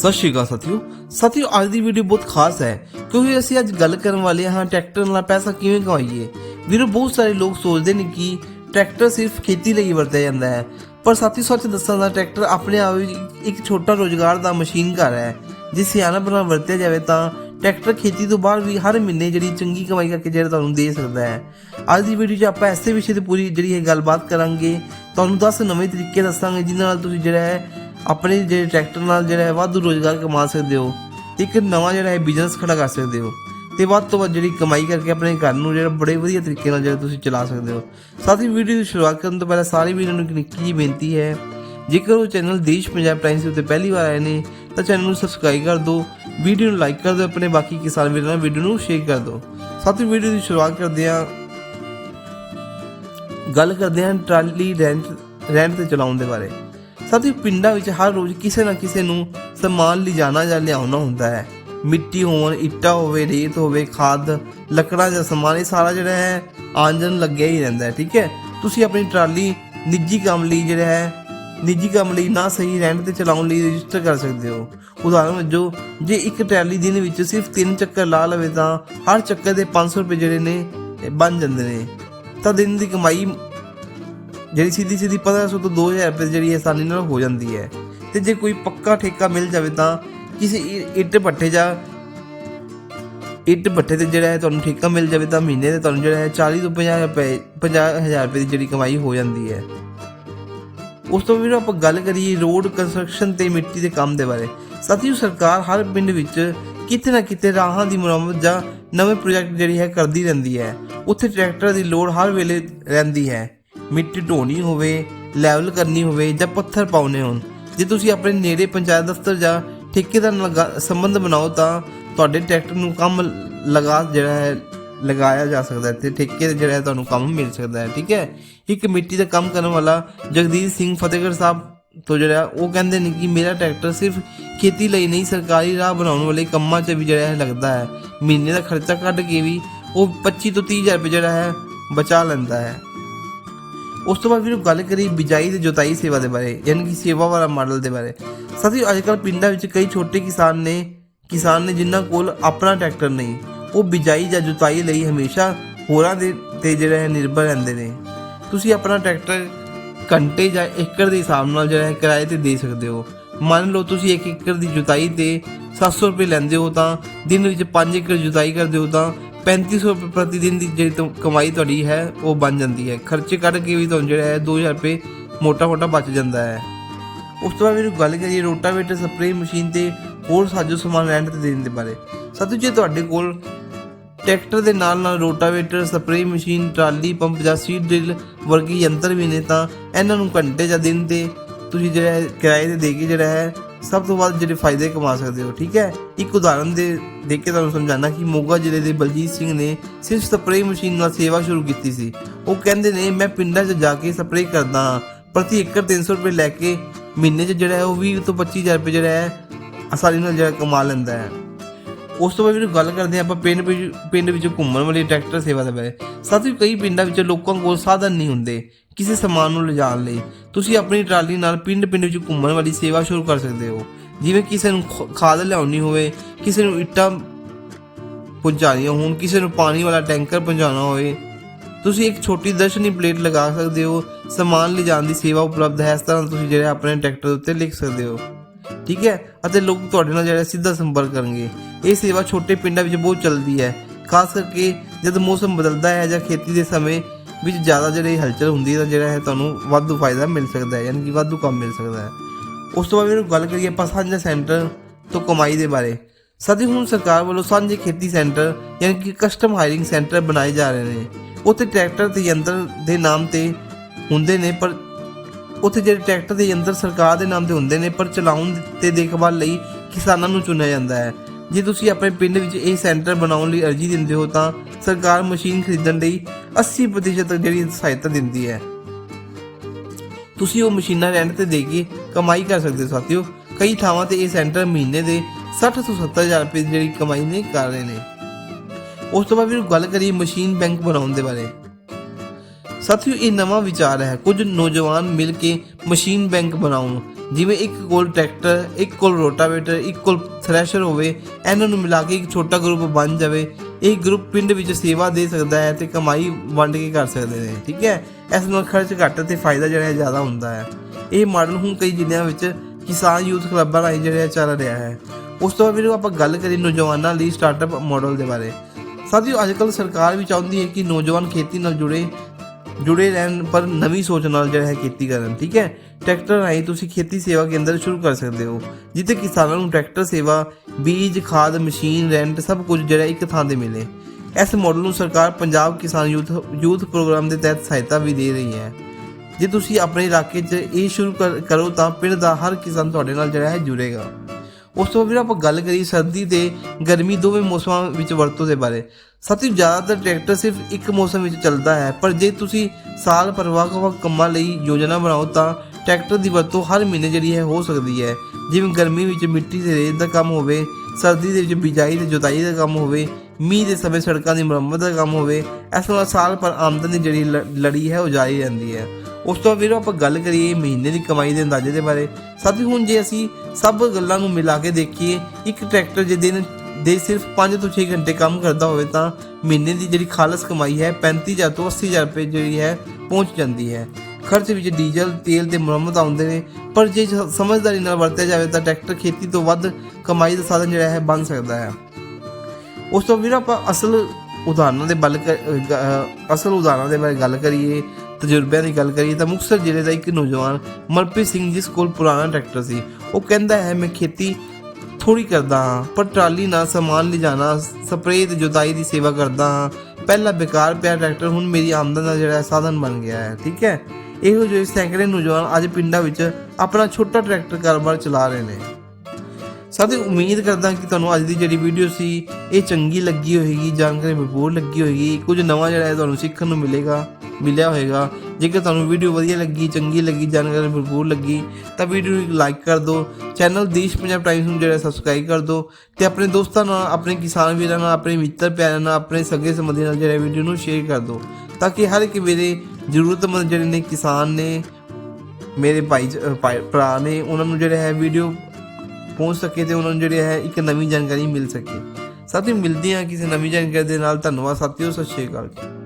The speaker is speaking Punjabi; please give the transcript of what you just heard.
ਸਤਿ ਸ਼੍ਰੀ ਅਕਾਲ ਸਾਥੀਓ। ਸਾਥੀਓ, ਅੱਜ ਦੀ ਵੀਡੀਓ ਬਹੁਤ ਖਾਸ ਹੈ, ਕਿਉਂਕਿ ਅਸੀਂ ਅੱਜ ਗੱਲ ਕਰਨ ਵਾਲੇ ਹਾਂ ਟਰੈਕਟਰ ਨਾਲ ਪੈਸਾ ਕਿਵੇਂ ਕਮਾਈਏ। ਵੀਰੋ, ਬਹੁਤ ਸਾਰੇ ਲੋਕ ਸੋਚਦੇ ਨੇ ਕਿ ਟਰੈਕਟਰ ਸਿਰਫ ਖੇਤੀ ਲਈ ਵਰਤਿਆ ਜਾਂਦਾ ਹੈ। ਪਰ ਸਾਥੀ ਸੱਚ ਦੱਸਾਂ ਤਾਂ ਟਰੈਕਟਰ ਆਪਣੇ ਆਪ ਵਿੱਚ ਇੱਕ ਛੋਟਾ ਰੋਜ਼ਗਾਰ ਦਾ ਮਸ਼ੀਨ ਘਰ ਹੈ। ਜੇ ਸਿਆਣਾ ਬਣਾ ਵਰਤਿਆ ਜਾਵੇ ਤਾਂ ਟਰੈਕਟਰ ਖੇਤੀ ਤੋਂ ਬਾਅਦ ਵੀ ਹਰ ਮਹੀਨੇ ਜਿਹੜੀ ਚੰਗੀ ਕਮਾਈ ਕਰਕੇ ਜਿਹੜਾ ਤੁਹਾਨੂੰ ਦੇ ਸਕਦਾ ਹੈ। ਅੱਜ ਦੀ ਵੀਡੀਓ 'ਚ ਆਪਾਂ ਐਸੇ ਵਿਸ਼ੇ ਤੇ ਪੂਰੀ ਜਿਹੜੀ ਹੈ ਗੱਲਬਾਤ ਕਰਾਂਗੇ। ਤੁਹਾਨੂੰ 10 ਨਵੇਂ ਤਰੀਕੇ ਦੱਸਾਂਗੇ, ਜਿਨ੍ਹਾਂ ਨਾਲ ਤੁਸੀਂ ਜਿਹੜਾ ਹੈ ਆਪਣੇ ਜਿਹੜੇ ਟਰੈਕਟਰ ਨਾਲ ਜਿਹੜਾ ਹੈ ਵਾਧੂ ਰੋਜ਼ਗਾਰ ਕਮਾ ਸਕਦੇ ਹੋ, ਇੱਕ ਨਵਾਂ ਜਿਹੜਾ ਹੈ ਬਿਜ਼ਨਸ ਖੜਾ ਕਰ ਸਕਦੇ ਹੋ ਤੇ ਵੱਧ ਤੋਂ ਵੱਧ ਜਿਹੜੀ ਕਮਾਈ ਕਰਕੇ ਆਪਣੇ ਘਰ ਨੂੰ ਜਿਹੜਾ ਬੜੇ ਵਧੀਆ ਤਰੀਕੇ ਨਾਲ ਜਿਹੜਾ ਤੁਸੀਂ ਚਲਾ ਸਕਦੇ ਹੋ। ਸਾਥੀ ਵੀਡੀਓ ਦੀ ਸ਼ੁਰੂਆਤ ਕਰਨ ਤੋਂ ਪਹਿਲਾਂ ਸਾਰੇ ਵੀਰਾਂ ਨੂੰ ਇੱਕ ਨਿੱਕੀ ਜਿਹੀ ਬੇਨਤੀ ਹੈ, ਜੇਕਰ ਉਹ ਚੈਨਲ ਦੇਸ਼ ਪੰਜਾਬ ਟਾਈਮਸ ਉੱਤੇ ਪਹਿਲੀ ਵਾਰ ਆਏ ਨੇ, ਤਾਂ ਚੈਨਲ ਨੂੰ ਸਬਸਕ੍ਰਾਈਬ ਕਰ ਦਿਓ ਵੀਡੀਓ ਨੂੰ ਲਾਈਕ ਕਰ ਦਿਓ, ਆਪਣੇ ਬਾਕੀ ਕਿਸਾਨ ਵੀਰਾਂ ਨਾਲ ਵੀਡੀਓ ਨੂੰ ਸ਼ੇਅਰ ਕਰ ਦਿਓ। ਸਾਥੀ ਵੀਡੀਓ ਦੀ ਸ਼ੁਰੂਆਤ ਕਰਦੇ ਹਾਂ। ਗੱਲ ਕਰਦੇ ਹਾਂ ਟਰਾਲੀ ਰੈਂਟ ਰੈਂਟ ਤੇ ਚਲਾਉਣ ਦੇ ਬਾਰੇ। ਸਾਥੀ ਪਿੰਡਾਂ ਵਿੱਚ ਹਰ ਰੋਜ਼ ਕਿਸੇ ਨਾ ਕਿਸੇ ਨੂੰ ਸਮਾਨ ਲਿਜਾਣਾ ਜਾਂ ਲਿਆਉਣਾ ਹੁੰਦਾ ਹੈ। ਮਿੱਟੀ ਹੋਣ, ਇੱਟਾਂ ਹੋਵੇ, ਰੇਤ ਹੋਵੇ, ਖਾਦ, ਲੱਕੜਾਂ ਜਾਂ ਸਮਾਨ, ਇਹ ਸਾਰਾ ਜਿਹੜਾ ਹੈ ਆਂਜਨ ਲੱਗਿਆ ਹੀ ਰਹਿੰਦਾ ਹੈ, ਠੀਕ ਹੈ? ਤੁਸੀਂ ਆਪਣੀ ਟਰਾਲੀ ਨਿੱਜੀ ਕੰਮ ਲਈ ਜਿਹੜਾ ਹੈ, ਨਿੱਜੀ ਕੰਮ ਲਈ ਨਾ ਸਹੀ ਰੈਂਟ ਤੇ ਚਲਾਉਣ ਲਈ ਰਜਿਸਟਰ ਕਰ ਸਕਦੇ ਹੋ। ਉਦਾਹਰਨ ਵਜੋਂ, ਜੇ ਇੱਕ ਟਰਾਲੀ ਦਿਨ ਵਿੱਚ ਸਿਰਫ 3 ਚੱਕਰ ਲਾ ਲਵੇ ਤਾਂ ਹਰ ਚੱਕਰ ਦੇ 500 ਰੁਪਏ ਜਿਹੜੇ ਨੇ ਬਣ ਜਾਂਦੇ ਨੇ। ਤਾਂ ਦਿਨ ਦੀ ਕਮਾਈ ਜਿਹੜੀ ਸਿੱਧੀ ਸਿੱਧੀ 1500 ਤੋਂ 2000 ਰੁਪਏ ਦੀ ਜਿਹੜੀ ਆਸਾਨੀ ਨਾਲ ਹੋ ਜਾਂਦੀ ਹੈ। ਤੇ ਜੇ ਕੋਈ ਪੱਕਾ ਠੇਕਾ ਮਿਲ ਜਾਵੇ ਤਾਂ ਕਿਸੇ ਇੱਟ ਭੱਠੇ ਜਾਂ ਇੱਟ ਭੱਠੇ ਤੇ ਜਿਹੜਾ ਹੈ ਤੁਹਾਨੂੰ ਠੇਕਾ ਮਿਲ ਜਾਵੇ ਤਾਂ ਮਹੀਨੇ ਦੇ ਤੁਹਾਨੂੰ ਜਿਹੜਾ ਹੈ 40 ਤੋਂ 50 ਰੁਪਏ 50000 ਰੁਪਏ ਦੀ ਜਿਹੜੀ ਕਮਾਈ ਹੋ ਜਾਂਦੀ ਹੈ। ਉਸ ਤੋਂ ਵੀ ਆਪਾਂ ਗੱਲ ਕਰੀਏ ਰੋਡ ਕੰਸਟਰਕਸ਼ਨ ਤੇ ਮਿੱਟੀ ਦੇ ਕੰਮ ਦੇ ਬਾਰੇ। ਸਾਥੀਓ ਸਰਕਾਰ ਹਰ ਪਿੰਡ ਵਿੱਚ ਕਿਤੇ ਨਾ ਕਿਤੇ ਰਾਹਾਂ ਦੀ ਮੁਰੰਮਤ ਜਾਂ ਨਵੇਂ ਪ੍ਰੋਜੈਕਟ ਜਿਹੜੀ ਹੈ ਕਰਦੀ ਰਹਿੰਦੀ ਹੈ। ਉੱਥੇ ਟਰੈਕਟਰ ਦੀ ਲੋੜ ਹਰ ਵੇਲੇ ਰਹਿੰਦੀ ਹੈ। ਮਿੱਟੀ ਢੋਣੀ ਹੋਵੇ ਲੈਵਲ ਕਰਨੀ ਹੋਵੇ ਜਾਂ ਪੱਥਰ ਪਾਉਣੇ ਹੋਣ। ਜੇ ਤੁਸੀਂ ਆਪਣੇ ਨੇੜੇ ਪੰਚਾਇਤ ਦਫ਼ਤਰ ਜਾਂ ਠੇਕੇਦਾਰ ਨਾਲ ਗਾ- ਸੰਬੰਧ ਬਣਾਓ ਤਾਂ ਤੁਹਾਡੇ ਟਰੈਕਟਰ ਨੂੰ ਕੰਮ ਲਗਾ ਜਿਹੜਾ ਹੈ, ਲਗਾਇਆ ਜਾ ਸਕਦਾ ਹੈ ਤੇ ਠੇਕੇ ਤੇ ਜਿਹੜਾ ਹੈ ਤੁਹਾਨੂੰ ਕੰਮ ਮਿਲ ਸਕਦਾ ਹੈ, ਠੀਕ ਹੈ? ਇੱਕ ਮਿੱਟੀ ਦਾ ਕੰਮ ਕਰਨ ਵਾਲਾ ਜਗਦੀਪ ਸਿੰਘ ਫਤਿਹਗੜ੍ਹ ਸਾਹਿਬ ਤੋਂ ਜਿਹੜਾ ਉਹ ਕਹਿੰਦੇ ਨੇ ਕਿ ਮੇਰਾ ਟਰੈਕਟਰ ਸਿਰਫ ਖੇਤੀ ਲਈ ਨਹੀਂ, ਸਰਕਾਰੀ ਰਾਹ ਬਣਾਉਣ ਵਾਲੇ ਕੰਮਾਂ 'ਚ ਵੀ ਜਿਹੜਾ ਹੈ ਲੱਗਦਾ ਹੈ। ਮਹੀਨੇ ਦਾ ਖਰਚਾ ਕੱਢ ਕੇ ਵੀ ਉਹ 25 ਤੋਂ 30000 ਰੁਪਏ ਜਿਹੜਾ ਹੈ ਬਚਾ ਲੈਂਦਾ ਹੈ। ਉਸ ਤੋਂ ਬਾਅਦ ਫਿਰ ਗੱਲ ਕਰੀ ਬਿਜਾਈ ਤੇ ਜੁਤਾਈ ਸੇਵਾ ਦੇ ਬਾਰੇ, ਯਾਨੀ ਕਿ ਸੇਵਾ ਵਾਲਾ ਮਾਡਲ ਦੇ ਬਾਰੇ। ਸਾਥੀਓ ਅੱਜ ਕੱਲ੍ਹ ਪਿੰਡਾਂ ਵਿੱਚ ਕਈ ਛੋਟੇ ਕਿਸਾਨ ਨੇ ਕਿਸਾਨ ਨੇ ਜਿਨ੍ਹਾਂ ਕੋਲ ਆਪਣਾ ਟਰੈਕਟਰ ਨਹੀਂ, ਉਹ ਬਿਜਾਈ ਜਾਂ ਜੁਤਾਈ ਲਈ ਹਮੇਸ਼ਾ ਹੋਰਾਂ ਦੇ ਤੇ ਜਿਹੜਾ ਹੈ ਨਿਰਭਰ ਰਹਿੰਦੇ ਨੇ। ਤੁਸੀਂ ਆਪਣਾ ਟਰੈਕਟਰ ਘੰਟੇ ਜਾਂ ਏਕੜ ਦੇ ਹਿਸਾਬ ਨਾਲ ਜਿਹੜਾ ਹੈ ਕਿਰਾਏ ਤੇ ਦੇ ਸਕਦੇ ਹੋ। ਮੰਨ ਲਓ ਤੁਸੀਂ 1 ਏਕੜ ਦੀ ਜੁਤਾਈ ਤੇ 700 ਰੁਪਏ ਲੈਂਦੇ ਹੋ ਤਾਂ ਦਿਨ ਵਿੱਚ 5 ਏਕੜ ਜੁਤਾਈ ਕਰਦੇ ਹੋ ਤਾਂ 3500 ਰੁਪਏ ਪ੍ਰਤੀ ਦਿਨ ਦੀ ਜਿਹੜੀ ਤੁਮ- ਕਮਾਈ ਤੁਹਾਡੀ ਹੈ, ਉਹ ਬਣ ਜਾਂਦੀ ਹੈ। ਖਰਚੇ ਕੱਢ ਕੇ ਵੀ ਤੁਹਾਨੂੰ ਜਿਹੜਾ ਹੈ 2000 ਰੁਪਏ ਮੋਟਾ-ਮੋਟਾ ਬਚ ਜਾਂਦਾ ਹੈ। ਉਸ ਤੋਂ ਬਾਅਦ ਮੈਨੂੰ ਗੱਲ ਕਰੀਏ ਰੋਟਾਵੇਟਰ ਸਪਰੇਅ ਮਸ਼ੀਨ ਤੇ ਹੋਰ ਸਾਜੋ ਸਮਾਨ ਰੈਂਟ ਤੇ ਦੇਣ ਦੇ ਬਾਰੇ। ਸਾਥੀਓ ਜੇ ਤੁਹਾਡੇ ਕੋਲ ਟਰੈਕਟਰ ਦੇ ਨਾਲ ਨਾਲ rotavator, spray machine, trolley, pump ਜਾਂ ਸੀਡ ਡਰਿਲ ਵਰਗੀ ਯੰਤਰ ਵੀ ਨੇ, ਤਾਂ ਇਹਨਾਂ ਨੂੰ ਘੰਟੇ ਜਾਂ ਦਿਨ ਤੇ ਤੁਸੀਂ ਜਿਹੜਾ ਕਿਰਾਏ ਤੇ ਦੇ ਕੇ ਜਿਹੜਾ ਹੈ ਸਭ ਤੋਂ ਵੱਧ ਜਿਹੜੇ ਫਾਇਦੇ ਕਮਾ ਸਕਦੇ ਹੋ, ਠੀਕ ਹੈ? ਇੱਕ ਉਦਾਹਰਨ ਦੇ ਦੇ ਕੇ ਤੁਹਾਨੂੰ ਸਮਝਾਣਾ ਕਿ ਮੋਗਾ ਜ਼ਿਲ੍ਹੇ ਦੇ ਬਲਜੀਤ ਸਿੰਘ ਨੇ ਸਿਰਫ ਸਪਰੇਅ ਮਸ਼ੀਨ ਨਾਲ ਸੇਵਾ ਸ਼ੁਰੂ ਕੀਤੀ ਸੀ। ਉਹ ਕਹਿੰਦੇ ਨੇ, ਮੈਂ ਪਿੰਡਾਂ 'ਚ ਜਾ ਕੇ ਸਪਰੇਅ ਕਰਦਾ ਹਾਂ। ਪ੍ਰਤੀ ਏਕੜ 300 ਰੁਪਏ ਲੈ ਕੇ ਮਹੀਨੇ 'ਚ ਜਿਹੜਾ ਉਹ 20 ਤੋਂ 25000 ਰੁਪਏ ਜਿਹੜਾ ਹੈ, ਆਸਾਨੀ ਨਾਲ ਜਿਹੜਾ ਕਮਾ ਲੈਂਦਾ ਹੈ। ਉਸ ਤੋਂ ਬਾਅਦ ਵੀ ਗੱਲ ਕਰਦੇ ਹਾਂ ਆਪਾਂ ਪਿੰਡ ਵਿੱਚ ਪਿੰਡ ਵਿੱਚ ਘੁੰਮਣ ਵਾਲੀ ਟਰੈਕਟਰ ਸੇਵਾ ਦੇ ਬਾਰੇ। ਸਾਥੀਓ ਕਈ ਪਿੰਡਾਂ ਵਿੱਚ ਲੋਕਾਂ ਕੋਲ ਸਾਧਨ ਨਹੀਂ ਹੁੰਦੇ ਕਿਸੇ ਸਮਾਨ ਨੂੰ ਲਿਜਾਣ ਲਈ। ਤੁਸੀਂ ਆਪਣੀ ਟਰਾਲੀ ਨਾਲ ਪਿੰਡ ਪਿੰਡ ਵਿੱਚ ਘੁੰਮਣ ਵਾਲੀ ਸੇਵਾ ਸ਼ੁਰੂ ਕਰ ਸਕਦੇ ਹੋ। ਜਿਵੇਂ ਕਿਸੇ ਨੂੰ ਖਾਦ ਲਿਆਉਣੀ ਹੋਵੇ, ਕਿਸੇ ਨੂੰ ਇੱਟਾਂ ਪਹੁੰਚਾਉਣੀਆਂ ਹੋਣ, ਕਿਸੇ ਨੂੰ ਪਾਣੀ ਵਾਲਾ ਟੈਂਕਰ ਪਹੁੰਚਾਉਣਾ ਹੋਵੇ। ਤੁਸੀਂ ਇੱਕ ਛੋਟੀ ਦਰਸ਼ਨੀ ਪਲੇਟ ਲਗਾ ਸਕਦੇ ਹੋ। ਸਮਾਨ ਲਿਜਾਣ ਦੀ ਸੇਵਾ ਉਪਲਬਧ ਹੈ, ਇਸ ਤਰ੍ਹਾਂ ਤੁਸੀਂ ਜਿਹੜਾ ਆਪਣੇ ਟਰੈਕਟਰ ਉੱਤੇ ਲਿਖ ਸਕਦੇ ਹੋ। ਠੀਕ ਹੈ? ਅਤੇ ਲੋਕ ਤੁਹਾਡੇ ਨਾਲ ਜਿਹੜਾ ਸਿੱਧਾ ਸੰਪਰਕ ਕਰਨਗੇ। ਇਹ ਸੇਵਾ ਛੋਟੇ ਪਿੰਡਾਂ ਵਿੱਚ ਬਹੁਤ ਚੱਲਦੀ ਹੈ। ਖਾਸ ਕਰਕੇ ਜਦ ਮੌਸਮ ਬਦਲਦਾ ਹੈ ਜਾਂ ਖੇਤੀ ਦੇ ਸਮੇਂ ਵਿੱਚ ਜ਼ਿਆਦਾ ਜਿਹੜੀ ਹਲਚਲ ਹੁੰਦੀ ਹੈ ਤਾਂ ਜਿਹੜਾ ਹੈ ਤੁਹਾਨੂੰ ਵਾਧੂ ਫਾਇਦਾ ਮਿਲ ਸਕਦਾ ਹੈ, ਯਾਨੀ ਕਿ ਵਾਧੂ ਕੰਮ ਮਿਲ ਸਕਦਾ ਹੈ। ਉਸ ਤੋਂ ਬਾਅਦ ਮੈਨੂੰ ਗੱਲ ਕਰੀਏ ਆਪਾਂ ਸਾਂਝਾ ਸੈਂਟਰ ਤੋਂ ਕਮਾਈ ਦੇ ਬਾਰੇ। ਸਾਡੀ ਹੁਣ ਸਰਕਾਰ ਵੱਲੋਂ ਸਾਂਝੇ ਖੇਤੀ ਸੈਂਟਰ, ਯਾਨੀ ਕਿ ਕਸਟਮ ਹਾਇਰਿੰਗ ਸੈਂਟਰ ਬਣਾਏ ਜਾ ਰਹੇ ਨੇ। ਉੱਥੇ ਟਰੈਕਟਰ ਤੇ ਯੰਤਰ ਦੇ ਨਾਮ ਤੇ ਹੁੰਦੇ ਨੇ, ਪਰ ਉੱਥੇ ਜਿਹੜੇ ਟਰੈਕਟਰ ਦੇ ਯੰਤਰ ਸਰਕਾਰ ਦੇ ਨਾਮ ਤੇ ਹੁੰਦੇ ਨੇ, ਪਰ ਚਲਾਉਣ ਤੇ ਦੇਖਭਾਲ ਲਈ ਕਿਸਾਨਾਂ ਨੂੰ ਚੁਣਿਆ ਜਾਂਦਾ ਹੈ। ਜੇ ਤੁਸੀਂ ਆਪਣੇ ਪਿੰਡ ਵਿੱਚ ਇਹ ਸੈਂਟਰ ਬਣਾਉਣ ਲਈ ਅਰਜ਼ੀ ਦਿੰਦੇ ਹੋ ਤਾਂ ਸਰਕਾਰ ਮਸ਼ੀਨ ਖਰੀਦਣ ਲਈ 80% ਤੱਕ ਜਿਹੜੀ ਸਹਾਇਤਾ ਦਿੰਦੀ ਹੈ। ਤੁਸੀਂ ਉਹ ਮਸ਼ੀਨਾਂ ਰੈਂਟ ਤੇ ਦੇ ਕੇ ਕਮਾਈ ਕਰ ਸਕਦੇ ਹੋ ਸਾਥੀਓ। ਕਈ ਥਾਵਾਂ ਤੇ ਇਹ ਸੈਂਟਰ ਮਹੀਨੇ ਦੇ 60 ਤੋਂ 70 ਹਜ਼ਾਰ ਰੁਪਏ ਦੀ ਜਿਹੜੀ ਕਮਾਈ ਨੇ ਕਰ ਰਹੇ ਨੇ। ਉਸ ਤੋਂ ਬਾਅਦ ਵੀ ਗੱਲ ਕਰੀਏ ਮਸ਼ੀਨ ਬੈਂਕ ਬਣਾਉਣ ਦੇ ਬਾਰੇ। ਸਾਥੀਓ, ਇਹ ਨਵਾਂ ਵਿਚਾਰ ਹੈ। ਕੁਝ ਨੌਜਵਾਨ ਮਿਲ ਕੇ ਮਸ਼ੀਨ ਬੈਂਕ ਬਣਾਉਣ। ਜਿਵੇਂ ਇੱਕ ਕੋਲ ਟਰੈਕਟਰ, ਇੱਕ ਕੋਲ ਰੋਟਾਵੇਟਰ, ਇੱਕ ਕੋਲ ਥ੍ਰੈਸ਼ਰ ਹੋਵੇ, ਇਹਨਾਂ ਨੂੰ ਮਿਲਾ ਕੇ ਇੱਕ ਛੋਟਾ ਗਰੁੱਪ ਬਣ ਜਾਵੇ। ਇਹ ਗਰੁੱਪ ਪਿੰਡ ਵਿੱਚ ਸੇਵਾ ਦੇ ਸਕਦਾ ਹੈ ਤੇ ਕਮਾਈ ਵੰਡ ਕੇ ਕਰ ਸਕਦੇ ਨੇ, ਠੀਕ ਹੈ? ਇਸ ਨਾਲ ਖਰਚ ਘੱਟ ਤੇ ਫਾਇਦਾ ਜਿਹੜਾ ਜ਼ਿਆਦਾ ਹੁੰਦਾ ਹੈ। ਇਹ ਮਾਡਲ ਹੁਣ ਕਈ ਜ਼ਿਲ੍ਹਿਆਂ ਵਿੱਚ ਕਿਸਾਨ ਯੂਥ ਕਲੱਬਾਂ ਰਾਹੀਂ ਜਿਹੜਾ ਚੱਲ ਰਿਹਾ ਹੈ। ਉਸ ਤੋਂ ਬਾਅਦ ਵੀਰੋ, ਆਪਾਂ ਗੱਲ ਕਰੀਏ ਨੌਜਵਾਨਾਂ ਲਈ ਸਟਾਰਟਅਪ ਮਾਡਲ ਦੇ ਬਾਰੇ। ਸਾਥੀਓ ਅੱਜਕੱਲ ਸਰਕਾਰ ਵੀ ਚਾਹੁੰਦੀ ਹੈ ਕਿ ਨੌਜਵਾਨ ਖੇਤੀ ਨਾਲ ਜੁੜੇ ਜੁੜੇ ਰਹਿਣ, ਪਰ ਨਵੀਂ ਸੋਚ ਨਾਲ ਜਿਹੜਾ ਹੈ ਖੇਤੀ ਕਰਨ, ਠੀਕ ਹੈ? ਟਰੈਕਟਰ ਰਾਹੀਂ ਤੁਸੀਂ ਖੇਤੀ ਸੇਵਾ ਕੇਂਦਰ ਸ਼ੁਰੂ ਕਰ ਸਕਦੇ ਹੋ, ਜਿੱਥੇ ਕਿਸਾਨਾਂ ਨੂੰ ਟਰੈਕਟਰ ਸੇਵਾ, ਬੀਜ, ਖਾਦ, ਮਸ਼ੀਨ, ਰੈਂਟ ਸਭ ਕੁਝ ਜਿਹੜਾ ਇੱਕ ਥਾਂ ਤੇ ਮਿਲੇ। ਇਸ ਮਾਡਲ ਨੂੰ ਸਰਕਾਰ ਪੰਜਾਬ ਕਿਸਾਨ ਯੂਥ ਯੂਥ ਪ੍ਰੋਗਰਾਮ ਦੇ ਤਹਿਤ ਸਹਾਇਤਾ ਵੀ ਦੇ ਰਹੀ ਹੈ। ਜੇ ਤੁਸੀਂ ਆਪਣੇ ਇਲਾਕੇ 'ਚ ਇਹ ਸ਼ੁਰੂ ਕਰ- ਕਰੋ ਤਾਂ ਪਿੰਡ ਦਾ ਹਰ ਕਿਸਾਨ ਤੁਹਾਡੇ ਨਾਲ ਜਿਹੜਾ ਹੈ ਜੁੜੇਗਾ। ਉਸ ਤੋਂ ਫਿਰ ਆਪਾਂ ਗੱਲ ਕਰੀ ਸਰਦੀ ਤੇ ਗਰਮੀ ਦੋਵੇਂ ਮੌਸਮਾਂ ਵਿੱਚ ਵਰਤੋਂ ਦੇ ਬਾਰੇ। ਸਾਥੀਓ ਜ਼ਿਆਦਾਤਰ ਟਰੈਕਟਰ ਸਿਰਫ ਇੱਕ ਮੌਸਮ ਵਿੱਚ ਚੱਲਦਾ ਹੈ, ਪਰ ਜੇ ਤੁਸੀਂ ਸਾਲ ਭਰ ਵੱਖ-ਵੱਖ ਕੰਮਾਂ ਲਈ ਯੋਜਨਾ ਬਣਾਓ ਤਾਂ ਟਰੈਕਟਰ ਦੀ ਵਰਤੋਂ ਹਰ ਮਹੀਨੇ ਜਿਹੜੀ ਹੈ ਹੋ ਸਕਦੀ ਹੈ। ਜਿਵੇਂ ਗਰਮੀ ਵਿੱਚ ਮਿੱਟੀ ਤੇ ਰੇਤ ਦਾ ਕੰਮ ਹੋਵੇ, ਸਰਦੀ ਦੇ ਵਿੱਚ ਬਿਜਾਈ ਤੇ ਜੁਤਾਈ ਦਾ ਕੰਮ ਹੋਵੇ, ਮੀਂਹ ਦੇ ਸਮੇਂ ਸੜਕਾਂ ਦੀ ਮੁਰੰਮਤ ਦਾ ਕੰਮ ਹੋਵੇ, ਇਸ ਨਾਲ ਸਾਲ ਭਰ ਆਮਦਨ ਦੀ ਜਿਹੜੀ ਲ- ਲੜੀ ਹੈ, ਉਹ ਜਾਰੀ ਰਹਿੰਦੀ ਹੈ। ਉਸ ਤੋਂ ਵੀਰੋ ਆਪਾਂ ਗੱਲ ਕਰੀਏ ਮਹੀਨੇ ਦੀ ਕਮਾਈ ਦੇ ਅੰਦਾਜ਼ੇ ਦੇ ਬਾਰੇ। ਸਾਥੀ, ਹੁਣ ਜੇ ਅਸੀਂ ਸਭ ਗੱਲਾਂ ਨੂੰ ਮਿਲਾ ਕੇ ਦੇਖੀਏ, ਇੱਕ ਟਰੈਕਟਰ ਜੇ ਦਿਨ ਦੇ ਸਿਰਫ 5 ਤੋਂ 6 ਘੰਟੇ ਕੰਮ ਕਰਦਾ ਹੋਵੇ ਤਾਂ ਮਹੀਨੇ ਦੀ ਜਿਹੜੀ ਖਾਲਸ ਕਮਾਈ ਹੈ 35000 ਤੋਂ 80000 ਰੁਪਏ ਜਿਹੜੀ ਹੈ, ਪਹੁੰਚ ਜਾਂਦੀ ਹੈ। ਖਰਚ ਵਿੱਚ ਡੀਜ਼ਲ, ਤੇਲ ਤੇ ਮੁਰੰਮਤ ਆਉਂਦੇ ਨੇ, ਪਰ ਜੇ ਸਮਝਦਾਰੀ ਨਾਲ ਵਰਤਿਆ ਜਾਵੇ ਤਾਂ ਟਰੈਕਟਰ ਖੇਤੀ ਤੋਂ ਵੱਧ ਕਮਾਈ ਦਾ ਸਾਧਨ ਜਿਹੜਾ ਹੈ, ਬਣ ਸਕਦਾ ਹੈ। ਉਸ ਤੋਂ ਵੀਰ ਆਪਾਂ ਅਸਲ ਉਦਾਹਰਨਾਂ ਦੇ ਬਲ ਕ- ਅਸਲ ਉਦਾਹਰਨਾਂ ਦੇ ਬਾਰੇ ਗੱਲ ਕਰੀਏ ਤਜਰਬਿਆਂ ਦੀ ਗੱਲ ਕਰੀਏ ਤਾਂ ਮੁਕਤਸਰ ਜ਼ਿਲ੍ਹੇ ਦਾ ਇੱਕ ਨੌਜਵਾਨ ਮਨਪ੍ਰੀਤ ਸਿੰਘ ਜਿਸ ਕੋਲ ਪੁਰਾਣਾ ਟਰੈਕਟਰ ਸੀ, ਉਹ ਕਹਿੰਦਾ ਹੈ, ਮੈਂ ਖੇਤੀ ਥੋੜੀ ਕਰਦਾ ਹਾਂ, ਪਰ ਟਰਾਲੀ ਨਾਲ ਸਮਾਨ ਲਿਜਾਣਾ, ਸਪਰੇਅ ਤੇ ਜੁਤਾਈ ਦੀ ਸੇਵਾ ਕਰਦਾ ਹਾਂ। ਪਹਿਲਾ ਬੇਕਾਰ ਪਿਆ ਟਰੈਕਟਰ, ਹੁਣ ਮੇਰੀ ਆਮਦਨ ਦਾ ਜਿਹੜਾ ਸਾਧਨ ਬਣ ਗਿਆ ਹੈ। ਠੀਕ ਹੈ? ਇਹੋ ਜਿਹੇ ਸੈਂਕੜੇ ਨੌਜਵਾਨ ਅੱਜ ਪਿੰਡਾਂ ਵਿੱਚ ਆਪਣਾ ਛੋਟਾ ਟਰੈਕਟਰ ਕਾਰੋਬਾਰ ਚਲਾ ਰਹੇ ਨੇ। ਸਾਥੀ, ਉਮੀਦ ਕਰਦਾ ਕਿ ਤੁਹਾਨੂੰ ਅੱਜ ਦੀ ਜਿਹੜੀ ਵੀਡੀਓ ਸੀ, ਇਹ ਚੰਗੀ ਲੱਗੀ ਹੋਵੇਗੀ ਜਾਣਕਾਰੀ ਭਰਪੂਰ ਲੱਗੀ ਹੋਵੇਗੀ ਕੁਝ ਨਵਾਂ ਜਿਹੜਾ ਹੈ ਤੁਹਾਨੂੰ ਸਿੱਖਣ ਨੂੰ ਮਿਲੇਗਾ। ਮਿਲਿਆ ਹੋਵੇਗਾ ਜੇਕਰ ਤੁਹਾਨੂੰ ਵੀਡੀਓ ਵਧੀਆ ਲੱਗੀ, ਚੰਗੀ ਲੱਗੀ, ਜਾਣਕਾਰੀ ਭਰਪੂਰ ਲੱਗੀ, ਤਾਂ ਵੀਡੀਓ ਨੂੰ ਲਾਈਕ ਕਰ ਦਿਓ। ਚੈਨਲ ਦੇਸ਼ ਪੰਜਾਬ ਟਾਈਮਸ ਨੂੰ ਜਿਹੜਾ ਸਬਸਕ੍ਰਾਈਬ ਕਰ ਦਿਓ ਤੇ ਆਪਣੇ ਦੋਸਤਾਂ ਨਾਲ, ਆਪਣੇ ਕਿਸਾਨ ਵੀਰਾਂ ਨਾਲ, ਆਪਣੇ ਮਿੱਤਰ ਪਿਆਰਿਆਂ ਨਾਲ, ਆਪਣੇ ਸਗੇ ਸੰਬੰਧੀ ਨਾਲ ਜਿਹੜਾ ਵੀਡੀਓ ਨੂੰ ਸ਼ੇਅਰ ਕਰ ਦਿਓ। ਤਾਂ ਕਿ ਹਰ ਇੱਕ ਮੇਰੇ ਜ਼ਰੂਰਤਮੰਦ ਜਿਹੜੇ ਨੇ ਕਿਸਾਨ ਨੇ, ਮੇਰੇ ਭਾਈ, ਭਾਈ- ਭਰਾ ਨੇ, ਉਹਨਾਂ ਨੂੰ ਜਿਹੜਾ ਹੈ ਵੀਡੀਓ ਪਹੁੰਚ ਸਕੇ ਤੇ ਉਹਨਾਂ ਨੂੰ ਜਿਹੜੇ ਹੈ ਇੱਕ ਨਵੀਂ ਜਾਣਕਾਰੀ ਮਿਲ ਸਕੇ। ਸਾਥੀਓ, ਮਿਲਦੇ ਹਾਂ ਕਿਸੇ ਨਵੀਂ ਜਾਣਕਾਰੀ ਦੇ ਨਾਲ। ਧੰਨਵਾਦ ਸਾਥੀਓ, ਸਤਿ ਸ਼੍ਰੀ ਅਕਾਲ ਜੀ।